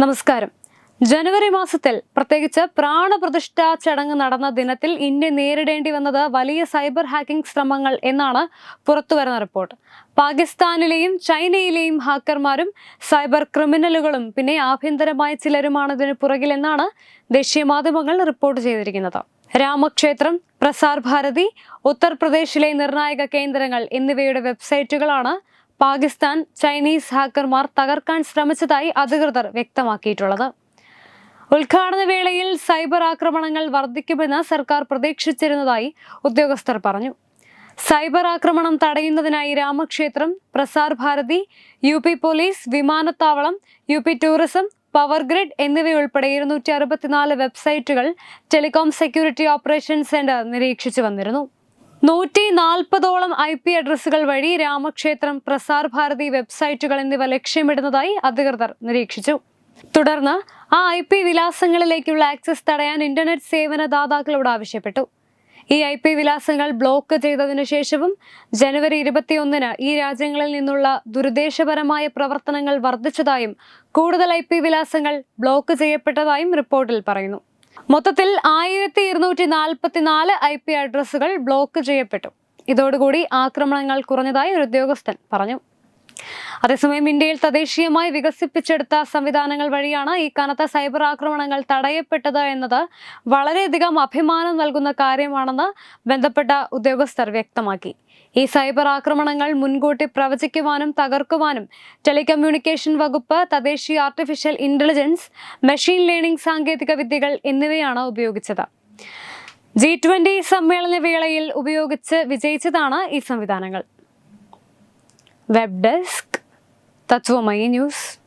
നമസ്കാരം. ജനുവരി മാസത്തിൽ പ്രത്യേകിച്ച് പ്രാണപ്രതിഷ്ഠാ ചടങ്ങ് നടന്ന ദിനത്തിൽ ഇന്ത്യ നേരിടേണ്ടി വന്നത് വലിയ സൈബർ ഹാക്കിംഗ് ശ്രമങ്ങൾ എന്നാണ് പുറത്തുവരുന്ന റിപ്പോർട്ട്. പാകിസ്ഥാനിലെയും ചൈനയിലെയും ഹാക്കർമാരും സൈബർ ക്രിമിനലുകളും പിന്നെ ആഭ്യന്തരമായ ചിലരുമാണ് ഇതിന് പുറകിലെന്നാണ് ദേശീയ മാധ്യമങ്ങൾ റിപ്പോർട്ട് ചെയ്തിരിക്കുന്നത്. രാമക്ഷേത്രം പ്രസാർ ഭാരതി ഉത്തർപ്രദേശിലെ നിർണായക കേന്ദ്രങ്ങൾ എന്നിവയുടെ വെബ്സൈറ്റുകളാണ് പാകിസ്ഥാൻ ചൈനീസ് ഹാക്കർമാർ തകർക്കാൻ ശ്രമിച്ചതായി അധികൃതർ വ്യക്തമാക്കിയിട്ടുള്ളത്. ഉദ്ഘാടന വേളയിൽ സൈബർ ആക്രമണങ്ങൾ വർദ്ധിക്കുമെന്ന് സർക്കാർ പ്രതീക്ഷിച്ചിരുന്നതായി ഉദ്യോഗസ്ഥർ പറഞ്ഞു. സൈബർ ആക്രമണം തടയുന്നതിനായി രാമക്ഷേത്രം Prasar Bharati U P police വിമാനത്താവളം U P tourism power grid എന്നിവയുൾപ്പെടെ ഇരുന്നൂറ്റി അറുപത്തിനാല് വെബ്സൈറ്റുകൾ ടെലികോം സെക്യൂരിറ്റി ഓപ്പറേഷൻ സെന്റർ നിരീക്ഷിച്ചു വന്നിരുന്നു. നൂറ്റി നാൽപ്പതോളം ഐ പി അഡ്രസ്സുകൾ വഴി രാമക്ഷേത്രം പ്രസാർ ഭാരതി വെബ്സൈറ്റുകൾ എന്നിവ ലക്ഷ്യമിടുന്നതായി അധികൃതർ നിരീക്ഷിച്ചു. തുടർന്ന് ആ ഐ പി വിലാസങ്ങളിലേക്കുള്ള ആക്സസ് തടയാൻ ഇന്റർനെറ്റ് സേവന ദാതാക്കളോട് ആവശ്യപ്പെട്ടു. ഈ ഐ പി വിലാസങ്ങൾ ബ്ലോക്ക് ചെയ്തതിനു ശേഷവും ജനുവരി ഇരുപത്തിയൊന്നിന് ഈ രാജ്യങ്ങളിൽ നിന്നുള്ള ദുരുദ്ദേശപരമായ പ്രവർത്തനങ്ങൾ വർദ്ധിച്ചതായും കൂടുതൽ ഐ പി വിലാസങ്ങൾ ബ്ലോക്ക് ചെയ്യപ്പെട്ടതായും റിപ്പോർട്ടിൽ പറയുന്നു. മൊത്തത്തിൽ ആയിരത്തി ഇരുന്നൂറ്റി നാൽപ്പത്തിനാല് ഐ പി അഡ്രസ്സുകൾ ബ്ലോക്ക് ചെയ്യപ്പെട്ടു. ഇതോടുകൂടി ആക്രമണങ്ങൾ കുറഞ്ഞതായി ഒരു ഉദ്യോഗസ്ഥൻ പറഞ്ഞു. അതേസമയം ഇന്ത്യയിൽ തദ്ദേശീയമായി വികസിപ്പിച്ചെടുത്ത സംവിധാനങ്ങൾ വഴിയാണ് ഈ കനത്ത സൈബർ ആക്രമണങ്ങൾ തടയപ്പെട്ടത് എന്നത് വളരെയധികം അഭിമാനം നൽകുന്ന കാര്യമാണെന്ന് ബന്ധപ്പെട്ട ഉദ്യോഗസ്ഥർ വ്യക്തമാക്കി. ഈ സൈബർ ആക്രമണങ്ങൾ മുൻകൂട്ടി പ്രവചിക്കുവാനും തകർക്കുവാനും ടെലികമ്മ്യൂണിക്കേഷൻ വകുപ്പ് തദ്ദേശീയ ആർട്ടിഫിഷ്യൽ ഇന്റലിജൻസ് മെഷീൻ ലേണിംഗ് സാങ്കേതിക വിദ്യകൾ എന്നിവയാണ് ഉപയോഗിച്ചത്. ജി ട്വന്റി സമ്മേളന വേളയിൽ ഉപയോഗിച്ച് വിജയിച്ചതാണ് ഈ സംവിധാനങ്ങൾ. Web desk Está tua mãe, Inês?